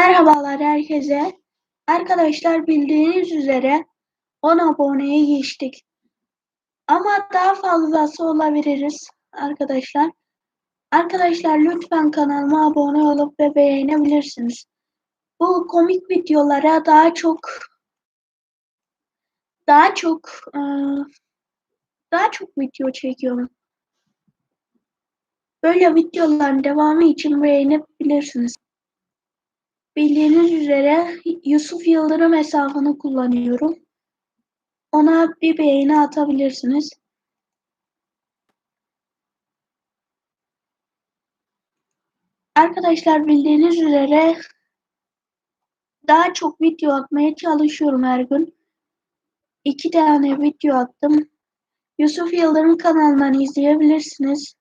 Merhabalar herkese. Arkadaşlar bildiğiniz üzere 10 aboneye geçtik. Ama daha fazlası olabiliriz arkadaşlar. Arkadaşlar lütfen kanalıma abone olup ve beğenebilirsiniz. Bu komik videolara daha çok daha çok daha çok video çekiyorum. Böyle videoların devamı için beğenebilirsiniz. Bildiğiniz üzere Yusuf Yıldırım hesabını kullanıyorum. Ona bir beğeni atabilirsiniz. Arkadaşlar bildiğiniz üzere daha çok video atmaya çalışıyorum her gün. İki tane video attım. Yusuf Yıldırım kanalından izleyebilirsiniz.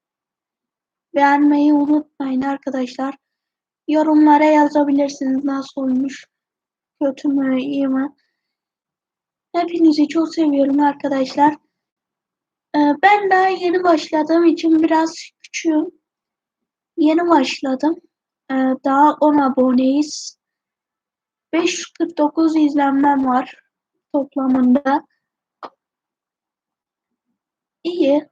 Beğenmeyi unutmayın arkadaşlar. Yorumlara yazabilirsiniz nasıl olmuş. Kötü mü, iyi mi? Hepinizi çok seviyorum arkadaşlar. Ee, ben daha yeni başladığım için biraz küçüğüm. Yeni başladım. Ee, daha 10 aboneyiz. 549 izlenmem var toplamında. İyi.